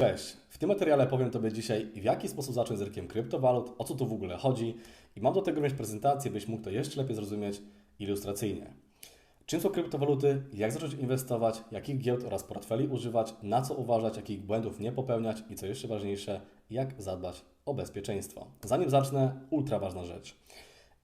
Cześć! W tym materiale powiem Tobie dzisiaj, w jaki sposób zacząć z rynkiem kryptowalut, o co tu w ogóle chodzi i mam do tego również prezentację, byś mógł to jeszcze lepiej zrozumieć ilustracyjnie. Czym są kryptowaluty, jak zacząć inwestować, jakich giełd oraz portfeli używać, na co uważać, jakich błędów nie popełniać i co jeszcze ważniejsze, jak zadbać o bezpieczeństwo. Zanim zacznę, ultra ważna rzecz.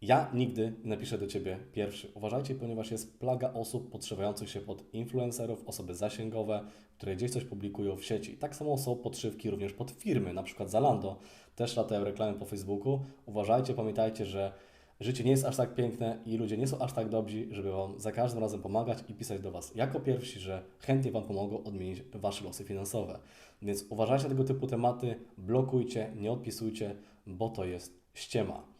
Ja nigdy napiszę do Ciebie pierwszy. Uważajcie, ponieważ jest plaga osób podszywających się pod influencerów, osoby zasięgowe, które gdzieś coś publikują w sieci. Tak samo są podszywki również pod firmy, na przykład Zalando. Też latają reklamy po Facebooku. Uważajcie, pamiętajcie, że życie nie jest aż tak piękne i ludzie nie są aż tak dobrzy, żeby Wam za każdym razem pomagać i pisać do Was jako pierwsi, że chętnie Wam pomogą odmienić Wasze losy finansowe. Więc uważajcie na tego typu tematy, blokujcie, nie odpisujcie, bo to jest ściema.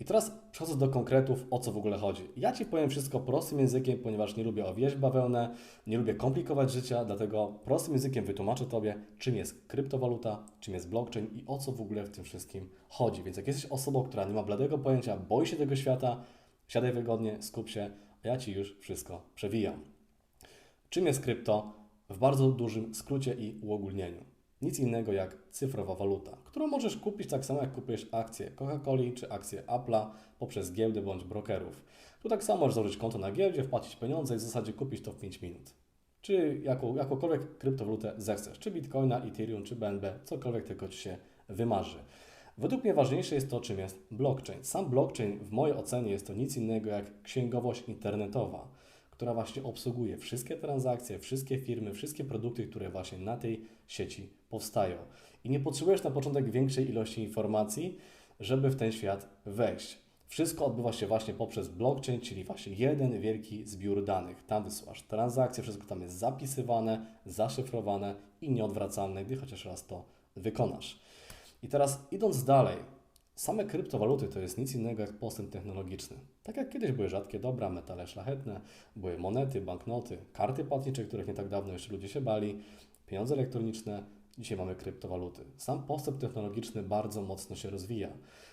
I teraz przechodząc do konkretów, o co w ogóle chodzi. Ja Ci powiem wszystko prostym językiem, ponieważ nie lubię owieść bawełnę, nie lubię komplikować życia, dlatego prostym językiem wytłumaczę Tobie, czym jest kryptowaluta, czym jest blockchain i o co w ogóle w tym wszystkim chodzi. Więc jak jesteś osobą, która nie ma bladego pojęcia, boi się tego świata, siadaj wygodnie, skup się, a ja Ci już wszystko przewijam. Czym jest krypto? W bardzo dużym skrócie i uogólnieniu. Nic innego jak cyfrowa waluta, którą możesz kupić tak samo jak kupujesz akcje Coca-Coli czy akcje Apple'a poprzez giełdę bądź brokerów. Tu tak samo możesz założyć konto na giełdzie, wpłacić pieniądze i w zasadzie kupić to w 5 minut. Czy jaką, jakąkolwiek kryptowalutę zechcesz, czy Bitcoina, Ethereum, czy BNB, cokolwiek tylko Ci się wymarzy. Według mnie ważniejsze jest to, czym jest blockchain. Sam blockchain w mojej ocenie jest to nic innego jak księgowość internetowa która właśnie obsługuje wszystkie transakcje, wszystkie firmy, wszystkie produkty, które właśnie na tej sieci powstają. I nie potrzebujesz na początek większej ilości informacji, żeby w ten świat wejść. Wszystko odbywa się właśnie poprzez blockchain, czyli właśnie jeden wielki zbiór danych. Tam wysyłasz transakcje, wszystko tam jest zapisywane, zaszyfrowane i nieodwracalne, gdy chociaż raz to wykonasz. I teraz idąc dalej, Same kryptowaluty to jest nic innego jak postęp technologiczny. Tak jak kiedyś były rzadkie dobra, metale szlachetne, były monety, banknoty, karty płatnicze, których nie tak dawno jeszcze ludzie się bali, pieniądze elektroniczne, dzisiaj mamy kryptowaluty. Sam postęp technologiczny bardzo mocno się rozwija.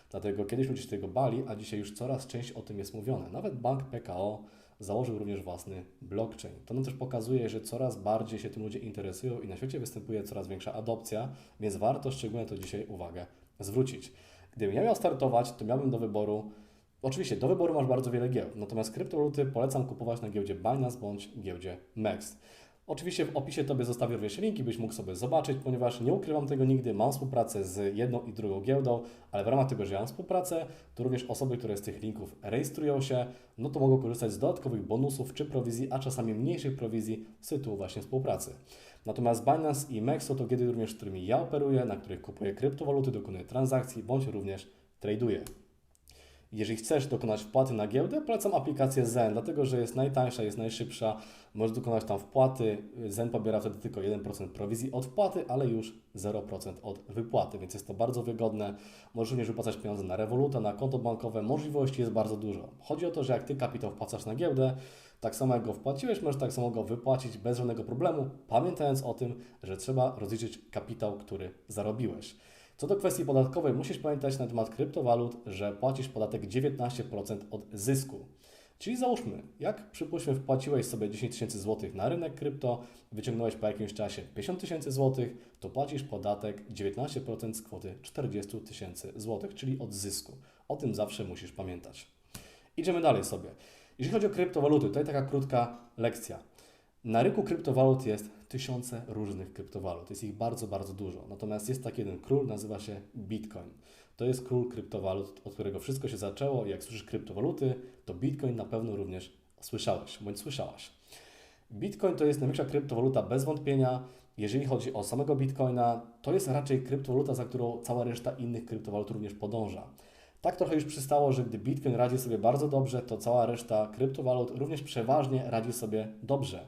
Dlatego kiedyś ludzie się tego bali, a dzisiaj już coraz częściej o tym jest mówione. Nawet bank PKO założył również własny blockchain. To nam też pokazuje, że coraz bardziej się tym ludzie interesują i na świecie występuje coraz większa adopcja, więc warto szczególnie to dzisiaj uwagę zwrócić. Gdybym ja miał startować, to miałbym do wyboru, oczywiście do wyboru masz bardzo wiele giełd, natomiast kryptowaluty polecam kupować na giełdzie Binance bądź giełdzie MEX. Oczywiście w opisie Tobie zostawię również linki, byś mógł sobie zobaczyć, ponieważ nie ukrywam tego nigdy, mam współpracę z jedną i drugą giełdą, ale w ramach tego, że ja mam współpracę, to również osoby, które z tych linków rejestrują się, no to mogą korzystać z dodatkowych bonusów czy prowizji, a czasami mniejszych prowizji z tytułu właśnie współpracy. Natomiast Binance i MEX to giełdy również, którymi ja operuję, na których kupuję kryptowaluty, dokonuję transakcji, bądź również traduję. Jeżeli chcesz dokonać wpłaty na giełdę, polecam aplikację Zen, dlatego że jest najtańsza, jest najszybsza. Możesz dokonać tam wpłaty. Zen pobiera wtedy tylko 1% prowizji od wpłaty, ale już 0% od wypłaty, więc jest to bardzo wygodne. Możesz również wypłacać pieniądze na rewoluta, na konto bankowe. Możliwości jest bardzo dużo. Chodzi o to, że jak Ty kapitał wpłacasz na giełdę, tak samo jak go wpłaciłeś, możesz tak samo go wypłacić bez żadnego problemu, pamiętając o tym, że trzeba rozliczyć kapitał, który zarobiłeś. Co do kwestii podatkowej, musisz pamiętać na temat kryptowalut, że płacisz podatek 19% od zysku. Czyli załóżmy, jak przypuśćmy wpłaciłeś sobie 10 tysięcy złotych na rynek krypto, wyciągnąłeś po jakimś czasie 50 tysięcy złotych, to płacisz podatek 19% z kwoty 40 tysięcy złotych, czyli od zysku. O tym zawsze musisz pamiętać. Idziemy dalej sobie. Jeżeli chodzi o kryptowaluty, tutaj taka krótka lekcja. Na rynku kryptowalut jest tysiące różnych kryptowalut. Jest ich bardzo, bardzo dużo. Natomiast jest taki jeden król, nazywa się Bitcoin. To jest król kryptowalut, od którego wszystko się zaczęło. Jak słyszysz kryptowaluty, to Bitcoin na pewno również słyszałeś bądź słyszałaś. Bitcoin to jest największa kryptowaluta bez wątpienia. Jeżeli chodzi o samego Bitcoina, to jest raczej kryptowaluta, za którą cała reszta innych kryptowalut również podąża. Tak trochę już przystało, że gdy Bitcoin radzi sobie bardzo dobrze, to cała reszta kryptowalut również przeważnie radzi sobie dobrze.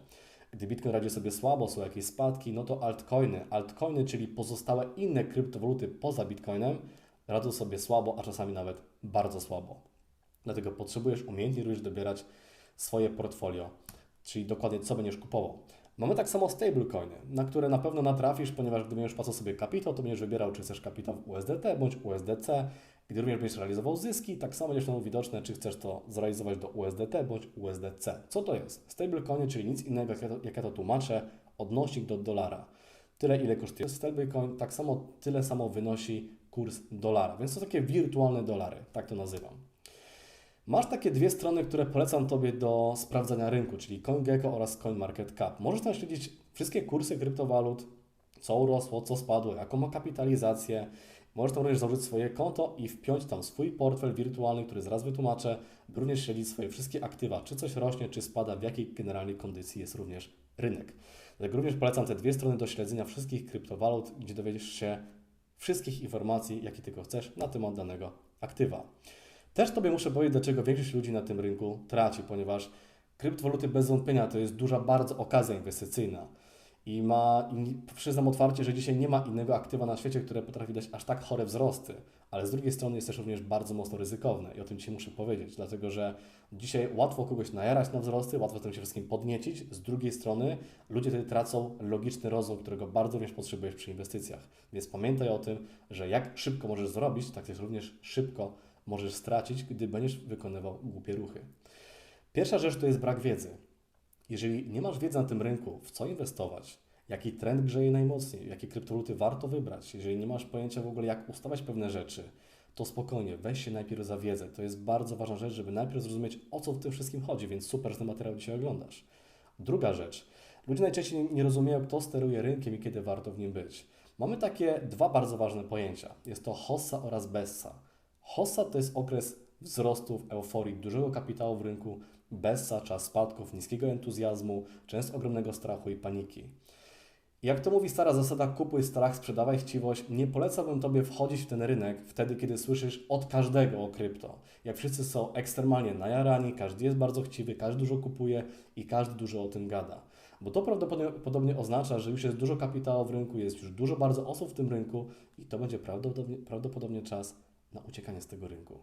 Gdy Bitcoin radzi sobie słabo, są jakieś spadki, no to altcoiny, altcoiny, czyli pozostałe inne kryptowaluty poza Bitcoinem, radzą sobie słabo, a czasami nawet bardzo słabo. Dlatego potrzebujesz umiejętnie również dobierać swoje portfolio, czyli dokładnie co będziesz kupował. Mamy tak samo stablecoiny, na które na pewno natrafisz, ponieważ gdy będziesz płacił sobie kapitał, to będziesz wybierał, czy chcesz kapitał w USDT bądź USDC. Gdy również będziesz realizował zyski, tak samo będziesz tam widoczne, czy chcesz to zrealizować do USDT bądź USDC. Co to jest? Stablecoiny, czyli nic innego, jak ja to, jak ja to tłumaczę, odnośnik do dolara. tyle, ile kosztuje stablecoin, tak samo tyle samo wynosi kurs dolara. Więc to takie wirtualne dolary, tak to nazywam. Masz takie dwie strony, które polecam Tobie do sprawdzania rynku, czyli CoinGecko oraz CoinMarketCap. Możesz tam śledzić wszystkie kursy kryptowalut, co urosło, co spadło, jaką ma kapitalizację. Możesz tam również założyć swoje konto i wpiąć tam swój portfel wirtualny, który zaraz wytłumaczę, również śledzić swoje wszystkie aktywa, czy coś rośnie, czy spada, w jakiej generalnej kondycji jest również rynek. Dlatego również polecam te dwie strony do śledzenia wszystkich kryptowalut, gdzie dowiedziesz się wszystkich informacji, jakie tylko chcesz na temat danego aktywa. Też Tobie muszę powiedzieć, dlaczego większość ludzi na tym rynku traci, ponieważ kryptowaluty bez wątpienia to jest duża bardzo okazja inwestycyjna. I ma, i przyznam otwarcie, że dzisiaj nie ma innego aktywa na świecie, które potrafi dać aż tak chore wzrosty, ale z drugiej strony jest też również bardzo mocno ryzykowne i o tym Ci muszę powiedzieć, dlatego że dzisiaj łatwo kogoś najarać na wzrosty, łatwo tym się wszystkim podniecić, z drugiej strony ludzie wtedy tracą logiczny rozum, którego bardzo również potrzebujesz przy inwestycjach. Więc pamiętaj o tym, że jak szybko możesz zrobić, tak też również szybko możesz stracić, gdy będziesz wykonywał głupie ruchy. Pierwsza rzecz to jest brak wiedzy. Jeżeli nie masz wiedzy na tym rynku, w co inwestować, jaki trend grzeje najmocniej, jakie kryptowaluty warto wybrać, jeżeli nie masz pojęcia w ogóle, jak ustawiać pewne rzeczy, to spokojnie, weź się najpierw za wiedzę. To jest bardzo ważna rzecz, żeby najpierw zrozumieć, o co w tym wszystkim chodzi, więc super, że ten materiał dzisiaj oglądasz. Druga rzecz. Ludzie najczęściej nie rozumieją, kto steruje rynkiem i kiedy warto w nim być. Mamy takie dwa bardzo ważne pojęcia. Jest to hossa oraz bessa. Hossa to jest okres wzrostów, euforii, dużego kapitału w rynku, bessa czas spadków, niskiego entuzjazmu, często ogromnego strachu i paniki. Jak to mówi stara zasada, kupuj strach, sprzedawaj chciwość, nie polecałbym Tobie wchodzić w ten rynek wtedy, kiedy słyszysz od każdego o krypto. Jak wszyscy są ekstremalnie najarani, każdy jest bardzo chciwy, każdy dużo kupuje i każdy dużo o tym gada. Bo to prawdopodobnie oznacza, że już jest dużo kapitału w rynku, jest już dużo bardzo osób w tym rynku i to będzie prawdopodobnie, prawdopodobnie czas na uciekanie z tego rynku.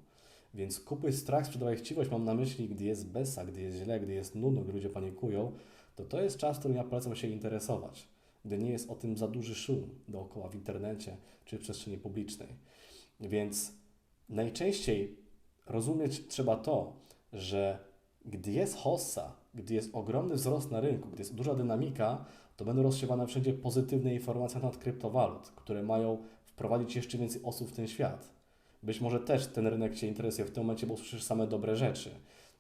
Więc kupuj strach, sprzedawaj chciwość, mam na myśli, gdy jest besa, gdy jest źle, gdy jest nudno, gdy ludzie panikują, to to jest czas, którym ja polecam się interesować gdy nie jest o tym za duży szum dookoła w internecie czy w przestrzeni publicznej. Więc najczęściej rozumieć trzeba to, że gdy jest hossa, gdy jest ogromny wzrost na rynku, gdy jest duża dynamika, to będą rozsiewane wszędzie pozytywne informacje na temat kryptowalut, które mają wprowadzić jeszcze więcej osób w ten świat. Być może też ten rynek Cię interesuje w tym momencie, bo usłyszysz same dobre rzeczy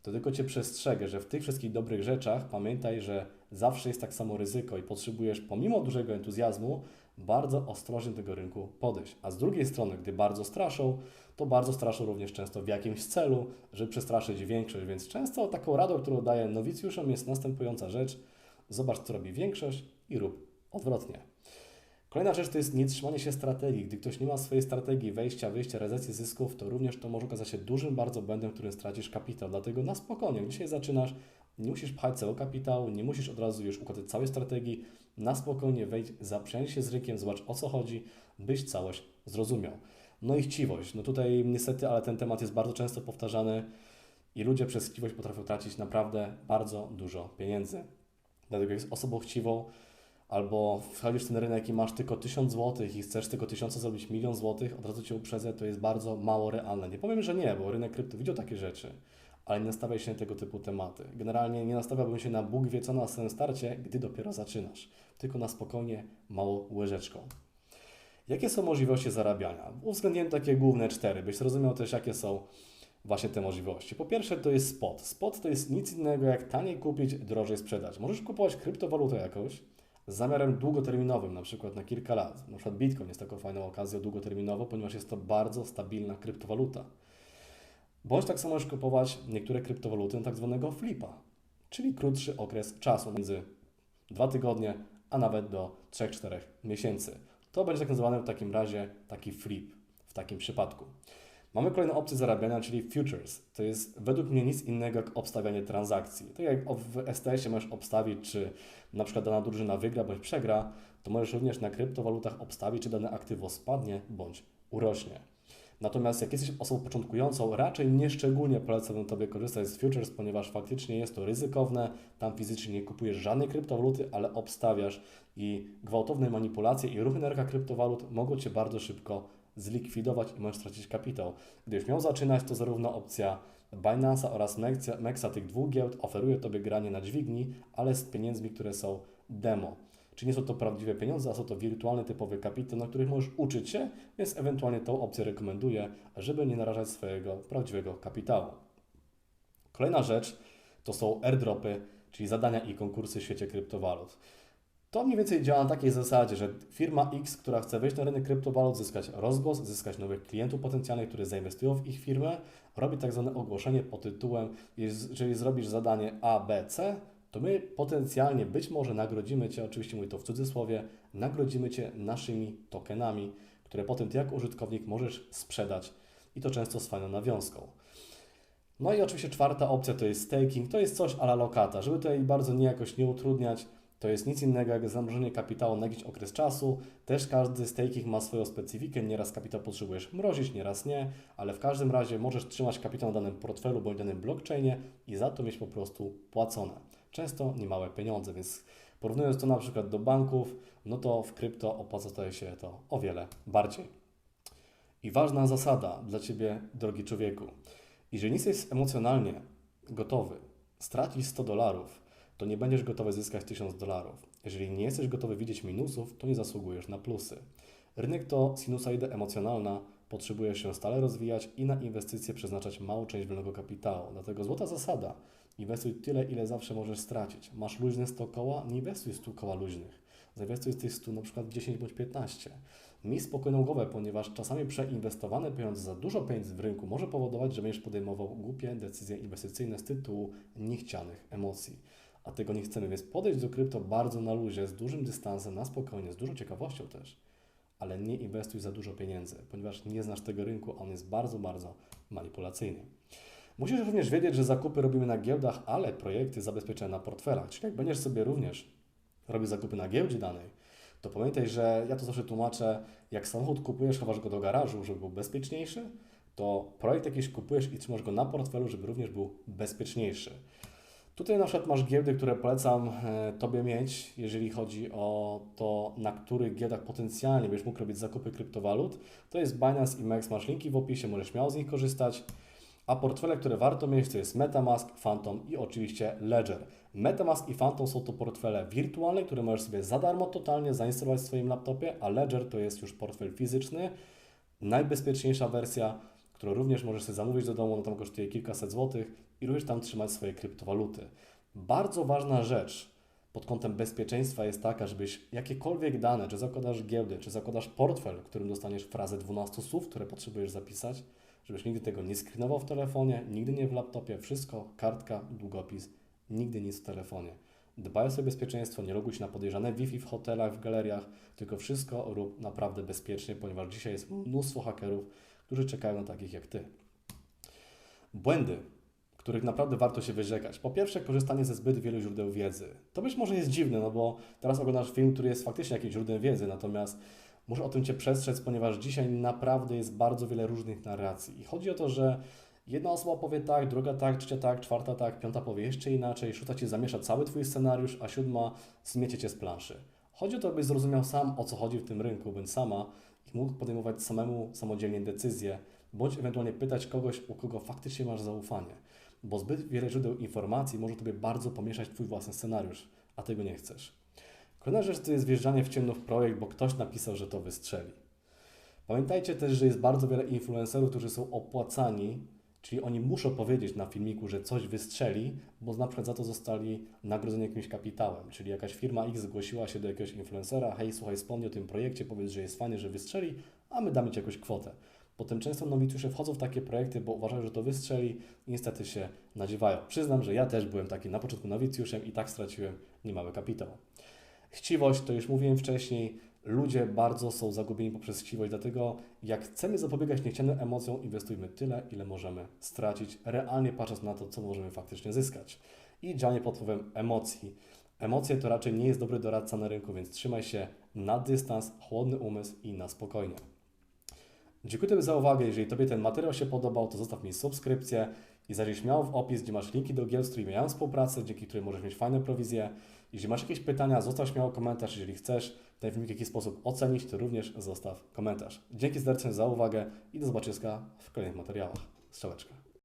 to tylko Cię przestrzegę, że w tych wszystkich dobrych rzeczach pamiętaj, że zawsze jest tak samo ryzyko i potrzebujesz pomimo dużego entuzjazmu bardzo ostrożnie do tego rynku podejść. A z drugiej strony, gdy bardzo straszą, to bardzo straszą również często w jakimś celu, żeby przestraszyć większość. Więc często taką radą, którą daję nowicjuszom jest następująca rzecz. Zobacz, co robi większość i rób odwrotnie. Kolejna rzecz to jest nietrzymanie się strategii. Gdy ktoś nie ma swojej strategii wejścia, wyjścia, realizacji zysków, to również to może okazać się dużym bardzo błędem, którym stracisz kapitał. Dlatego na spokojnie, dzisiaj zaczynasz, nie musisz pchać całego kapitału, nie musisz od razu już układać całej strategii. Na spokojnie wejdź, zaprzyjaźnij się z rynkiem, zobacz o co chodzi, byś całość zrozumiał. No i chciwość. No tutaj niestety, ale ten temat jest bardzo często powtarzany i ludzie przez chciwość potrafią tracić naprawdę bardzo dużo pieniędzy. Dlatego jest osobą chciwą, albo wchodzisz w ten rynek i masz tylko 1000 zł i chcesz tego 1000 zrobić milion złotych, od razu Cię uprzedzę, to jest bardzo mało realne. Nie powiem, że nie, bo rynek krypto widział takie rzeczy, ale nie nastawiaj się na tego typu tematy. Generalnie nie nastawiałbym się na Bóg wie co na samym starcie, gdy dopiero zaczynasz, tylko na spokojnie, małą łyżeczką. Jakie są możliwości zarabiania? Uwzględniłem takie główne cztery, byś zrozumiał też, jakie są właśnie te możliwości. Po pierwsze, to jest spot. Spot to jest nic innego jak taniej kupić, drożej sprzedać. Możesz kupować kryptowalutę jakąś, z zamiarem długoterminowym, na przykład na kilka lat. Na przykład Bitcoin jest taką fajną okazją długoterminowo, ponieważ jest to bardzo stabilna kryptowaluta. Bądź tak samo możesz kupować niektóre kryptowaluty na tak zwanego flipa, czyli krótszy okres czasu, między dwa tygodnie, a nawet do 3-4 miesięcy. To będzie tak nazywany w takim razie taki flip w takim przypadku. Mamy kolejną opcję zarabiania, czyli futures. To jest według mnie nic innego jak obstawianie transakcji. Tak jak w STS-ie możesz obstawić, czy na przykład dana drużyna wygra bądź przegra, to możesz również na kryptowalutach obstawić, czy dane aktywo spadnie bądź urośnie. Natomiast jak jesteś osobą początkującą, raczej nie szczególnie polecam Tobie korzystać z futures, ponieważ faktycznie jest to ryzykowne. Tam fizycznie nie kupujesz żadnej kryptowaluty, ale obstawiasz i gwałtowne manipulacje i ruchy na rynkach kryptowalut mogą Cię bardzo szybko zlikwidować i możesz stracić kapitał. Gdybyś miał zaczynać, to zarówno opcja Binance'a oraz Mexa, tych dwóch giełd oferuje Tobie granie na dźwigni, ale z pieniędzmi, które są demo. Czy nie są to prawdziwe pieniądze, a są to wirtualny typowy kapitał, na których możesz uczyć się, więc ewentualnie tą opcję rekomenduję, żeby nie narażać swojego prawdziwego kapitału. Kolejna rzecz to są airdropy, czyli zadania i konkursy w świecie kryptowalut. To mniej więcej działa na takiej zasadzie, że firma X, która chce wejść na rynek kryptowalut, zyskać rozgłos, zyskać nowych klientów potencjalnych, którzy zainwestują w ich firmę, robi tak zwane ogłoszenie pod tytułem, jeżeli zrobisz zadanie A, B, C, to my potencjalnie być może nagrodzimy Cię, oczywiście mówię to w cudzysłowie, nagrodzimy Cię naszymi tokenami, które potem Ty jako użytkownik możesz sprzedać i to często z fajną nawiązką. No i oczywiście czwarta opcja to jest staking, to jest coś ala lokata, żeby tutaj bardzo nie jakoś nie utrudniać, to jest nic innego jak zamrożenie kapitału na jakiś okres czasu. Też każdy staking ma swoją specyfikę. Nieraz kapitał potrzebujesz mrozić, nieraz nie, ale w każdym razie możesz trzymać kapitał na danym portfelu bądź danym blockchainie i za to mieć po prostu płacone. Często niemałe pieniądze, więc porównując to na przykład do banków, no to w krypto opłaca się to o wiele bardziej. I ważna zasada dla Ciebie, drogi człowieku. Jeżeli nie jesteś emocjonalnie gotowy stracić 100 dolarów, to nie będziesz gotowy zyskać 1000 dolarów. Jeżeli nie jesteś gotowy widzieć minusów, to nie zasługujesz na plusy. Rynek to sinusoida emocjonalna, potrzebujesz się stale rozwijać i na inwestycje przeznaczać małą część wolnego kapitału. Dlatego złota zasada, inwestuj tyle, ile zawsze możesz stracić. Masz luźne 100 koła, nie inwestuj 100 koła luźnych. Zainwestuj z tych 100 na przykład 10 bądź 15. Miej spokojną głowę, ponieważ czasami przeinwestowane pieniądze za dużo pieniędzy w rynku może powodować, że będziesz podejmował głupie decyzje inwestycyjne z tytułu niechcianych emocji a tego nie chcemy, więc podejść do krypto bardzo na luzie, z dużym dystansem, na spokojnie, z dużą ciekawością też, ale nie inwestuj za dużo pieniędzy, ponieważ nie znasz tego rynku, a on jest bardzo, bardzo manipulacyjny. Musisz również wiedzieć, że zakupy robimy na giełdach, ale projekty zabezpieczone na portfelach. Czyli jak będziesz sobie również robił zakupy na giełdzie danej, to pamiętaj, że ja to zawsze tłumaczę, jak samochód kupujesz, chowasz go do garażu, żeby był bezpieczniejszy, to projekt jakiś kupujesz i trzymasz go na portfelu, żeby również był bezpieczniejszy. Tutaj na przykład masz giełdy, które polecam e, Tobie mieć, jeżeli chodzi o to, na których giełdach potencjalnie będziesz mógł robić zakupy kryptowalut. To jest Binance i Max, masz linki w opisie, możesz śmiało z nich korzystać. A portfele, które warto mieć, to jest MetaMask, Phantom i oczywiście Ledger. MetaMask i Phantom są to portfele wirtualne, które możesz sobie za darmo totalnie zainstalować w swoim laptopie, a Ledger to jest już portfel fizyczny, najbezpieczniejsza wersja, którą również możesz sobie zamówić do domu, no tam kosztuje kilkaset złotych i również tam trzymać swoje kryptowaluty. Bardzo ważna rzecz pod kątem bezpieczeństwa jest taka, żebyś jakiekolwiek dane, czy zakładasz giełdę, czy zakładasz portfel, w którym dostaniesz frazę 12 słów, które potrzebujesz zapisać, żebyś nigdy tego nie screenował w telefonie, nigdy nie w laptopie, wszystko, kartka, długopis, nigdy nic w telefonie. Dbaj o swoje bezpieczeństwo, nie loguj się na podejrzane Wi-Fi w hotelach, w galeriach, tylko wszystko rób naprawdę bezpiecznie, ponieważ dzisiaj jest mnóstwo hakerów, którzy czekają na takich jak Ty. Błędy, których naprawdę warto się wyrzekać. Po pierwsze, korzystanie ze zbyt wielu źródeł wiedzy. To być może jest dziwne, no bo teraz oglądasz film, który jest faktycznie jakimś źródłem wiedzy, natomiast muszę o tym Cię przestrzec, ponieważ dzisiaj naprawdę jest bardzo wiele różnych narracji. I chodzi o to, że jedna osoba powie tak, druga tak, trzecia tak, czwarta tak, piąta powie jeszcze inaczej, szósta Ci zamiesza cały Twój scenariusz, a siódma zmiecie Cię z planszy. Chodzi o to, abyś zrozumiał sam, o co chodzi w tym rynku, bądź sama i mógł podejmować samemu samodzielnie decyzje, bądź ewentualnie pytać kogoś, u kogo faktycznie masz zaufanie. Bo zbyt wiele źródeł informacji może Tobie bardzo pomieszać Twój własny scenariusz, a tego nie chcesz. Kolejna rzecz to jest wjeżdżanie w ciemno w projekt, bo ktoś napisał, że to wystrzeli. Pamiętajcie też, że jest bardzo wiele influencerów, którzy są opłacani Czyli oni muszą powiedzieć na filmiku, że coś wystrzeli, bo na przykład za to zostali nagrodzeni jakimś kapitałem. Czyli jakaś firma X zgłosiła się do jakiegoś influencera, hej, słuchaj, wspomnij o tym projekcie, powiedz, że jest fajnie, że wystrzeli, a my damy Ci jakąś kwotę. Potem często nowicjusze wchodzą w takie projekty, bo uważają, że to wystrzeli i niestety się nadziewają. Przyznam, że ja też byłem taki na początku nowicjuszem i tak straciłem niemały kapitał. Chciwość, to już mówiłem wcześniej, ludzie bardzo są zagubieni poprzez chciwość, dlatego jak chcemy zapobiegać niechcianym emocjom, inwestujmy tyle, ile możemy stracić, realnie patrząc na to, co możemy faktycznie zyskać. I działanie pod wpływem emocji. Emocje to raczej nie jest dobry doradca na rynku, więc trzymaj się na dystans, chłodny umysł i na spokojnie. Dziękuję Tobie za uwagę. Jeżeli Tobie ten materiał się podobał, to zostaw mi subskrypcję i zajrzyj śmiało w opis, gdzie masz linki do gier, z którymi miałem współpracę, dzięki którym możesz mieć fajne prowizje. Jeżeli masz jakieś pytania, zostaw śmiało komentarz. Jeżeli chcesz ten filmik w jakiś sposób ocenić, to również zostaw komentarz. Dzięki serdecznie za uwagę i do zobaczenia w kolejnych materiałach. Strzałeczka.